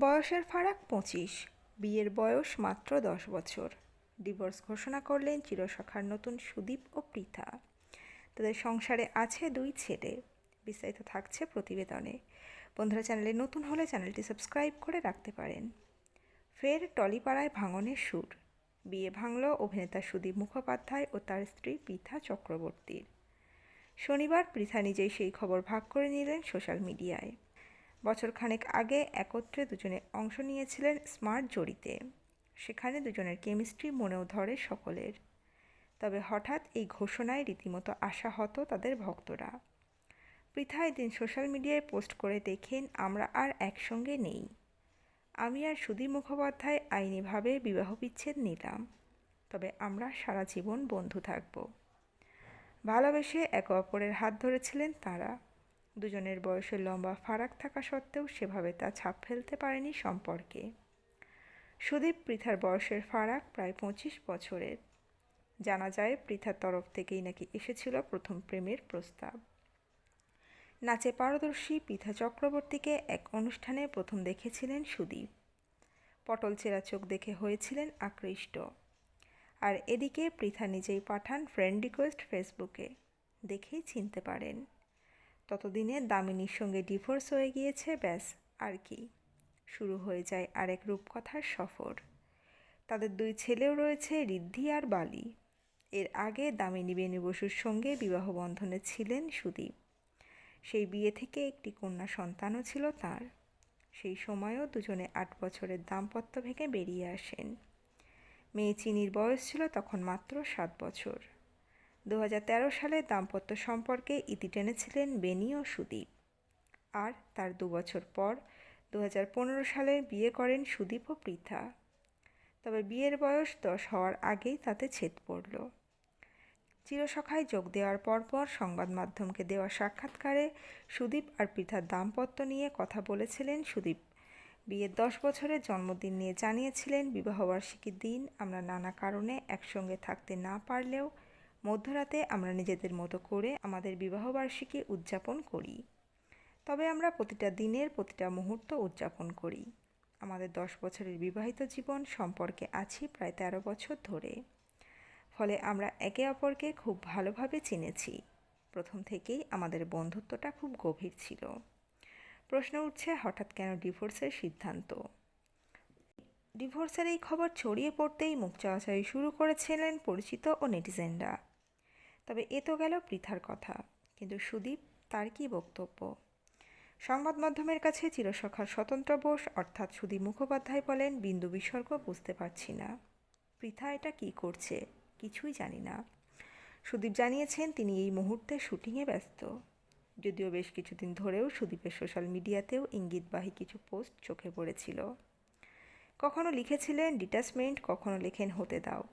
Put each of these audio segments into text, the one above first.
বয়সের ফারাক পঁচিশ, বিয়ের বয়স মাত্র দশ বছর। ডিভোর্স ঘোষণা করলেন চিরসখার নতুন সুদীপ ও পৃথা। তাদের সংসারে আছে দুই ছেলে। বিস্তারিত থাকছে প্রতিবেদনে। বন্ধুরা, চ্যানেলে নতুন হলে চ্যানেলটি সাবস্ক্রাইব করে রাখতে পারেন। ফের টলিপাড়ায় ভাঙনের সুর। বিয়ে ভাঙল অভিনেতা সুদীপ মুখোপাধ্যায় ও তার স্ত্রী পৃথা চক্রবর্তীর। শনিবার পৃথা নিজেই সেই খবর ভাগ করে নিলেন সোশ্যাল মিডিয়ায়। বছরখানেক আগে একত্রে দুজনে অংশ নিয়েছিলেন স্মার্ট জড়িতে সেখানে দুজনের কেমিস্ট্রি মনেও ধরে সকলের। তবে হঠাৎ এই ঘোষণায় রীতিমতো আশাহত তাদের ভক্তরা। পৃথা এদিন সোশ্যাল মিডিয়ায় পোস্ট করে দেখেন, আমরা আর একসঙ্গে নেই। আমি আর সুধীর মুখোপাধ্যায় আইনিভাবে বিবাহ বিচ্ছেদ নিলাম। তবে আমরা সারা জীবন বন্ধু থাকব। ভালোবেসে একে অপরের হাত ধরেছিলেন তারা। দুজনের বয়সের লম্বা ফারাক থাকা সত্ত্বেও সেভাবে তা ছাপ ফেলতে পারেনি সম্পর্কে। সুদীপ পৃথার বয়সের ফারাক প্রায় পঁচিশ বছরের। জানা যায়, পৃথার তরফ থেকেই নাকি এসেছিল প্রথম প্রেমের প্রস্তাব। নাচে পারদর্শী পৃথা চক্রবর্তীকে এক অনুষ্ঠানে প্রথম দেখেছিলেন সুদীপ। পটল চেরা চোখ দেখে হয়েছিলেন আকৃষ্ট। আর এদিকে পৃথা নিজেই পাঠান ফ্রেন্ড রিকোয়েস্ট ফেসবুকে। দেখেই চিনতে পারেন। ততদিনে দামিনীর সঙ্গে ডিভোর্স হয়ে গিয়েছে, ব্যাস, আর কি। শুরু হয়ে যায় আরেক রূপকথার সফর। তাদের দুই ছেলেও রয়েছে, ঋদ্ধি আর বালি। এর আগে দামিনী বেনু বসুর সঙ্গে বিবাহ বন্ধনে ছিলেন সুদীপ। সেই বিয়ে থেকে একটি কন্যা সন্তানও ছিল তার। সেই সময়ও দুজনে আট বছরের দাম্পত্য ভেঙে বেরিয়ে আসেন। মেয়ে চিনির বয়স ছিল তখন মাত্র সাত বছর। দু সালে দাম্পত্য সম্পর্কে ইতি টেনেছিলেন বেনি ও সুদীপ। আর তার দু বছর পর দু হাজার পনেরো সালে বিয়ে করেন সুদীপ ও পৃথা। তবে বিয়ের বয়স দশ হওয়ার আগেই তাতে ছেদ পড়ল। চিরসখায় যোগ দেওয়ার পরপর সংবাদ মাধ্যমকে দেওয়া সাক্ষাৎকারে সুদীপ আর পৃথার দাম্পত্য নিয়ে কথা বলেছিলেন সুদীপ। বিয়ের দশ বছরের জন্মদিন নিয়ে জানিয়েছিলেন বিবাহবার্ষিকীর দিন, আমরা নানা কারণে একসঙ্গে থাকতে না পারলেও মধ্যরাতে আমরা নিজেদের মতো করে আমাদের বিবাহবার্ষিকী উদযাপন করি। তবে আমরা প্রতিটা দিনের প্রতিটা মুহূর্ত উদযাপন করি। আমাদের দশ বছরের বিবাহিত জীবন সম্পর্কে আছি প্রায় তেরো বছর ধরে। ফলে আমরা একে অপরকে খুব ভালোভাবে চিনেছি। প্রথম থেকেই আমাদের বন্ধুত্বটা খুব গভীর ছিল। প্রশ্ন উঠছে, হঠাৎ কেন ডিভোর্সের সিদ্ধান্ত? ডিভোর্সের এই খবর ছড়িয়ে পড়তেই মুখ চাওয়াচাই শুরু করেছিলেন পরিচিত ও নেটিজেনরা। তবে এ তো গেল পৃথার কথা। কিন্তু সুদীপ, তার কি বক্তব্য? সংবাদ মাধ্যমের কাছে চিরসখার স্বতন্ত্র বোস, অর্থাৎ সুদীপ মুখোপাধ্যায় বলেন, বিন্দু বিসর্গ বুঝতে পারছি না। পৃথা এটা কি করছে? কিছুই জানি না। সুদীপ জানিয়েছেন, তিনি এই মুহূর্তে শুটিংয়ে ব্যস্ত। যদিও বেশ কিছুদিন ধরেও সুদীপের সোশ্যাল মিডিয়াতেও ইঙ্গিতবাহী কিছু পোস্ট চোখে পড়েছিল। কখনো লিখেছিলেন, ডিটাচমেন্ট কখনো লেখেন, হতে দাও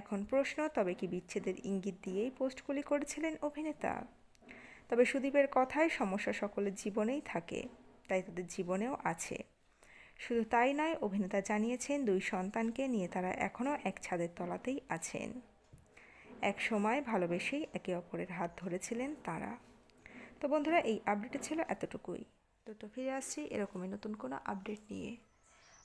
এখন প্রশ্ন, তবে কি বিচ্ছেদের ইঙ্গিত দিয়েই পোস্টগুলি করেছিলেন অভিনেতা? তবে সুদীপের কথায় সমস্যা সকলের জীবনেই থাকে, তাই তাদের জীবনেও আছে। শুধু তাই নয়, অভিনেতা জানিয়েছেন দুই সন্তানকে নিয়ে তারা এখনও এক ছাদের তলাতেই আছেন। এক সময় ভালোবেসেই একে অপরের হাত ধরেছিলেন তারা। তো বন্ধুরা, এই আপডেটে ছিল এতটুকুই। তো তো ফিরে আসছি এরকমই নতুন কোনো আপডেট নিয়ে।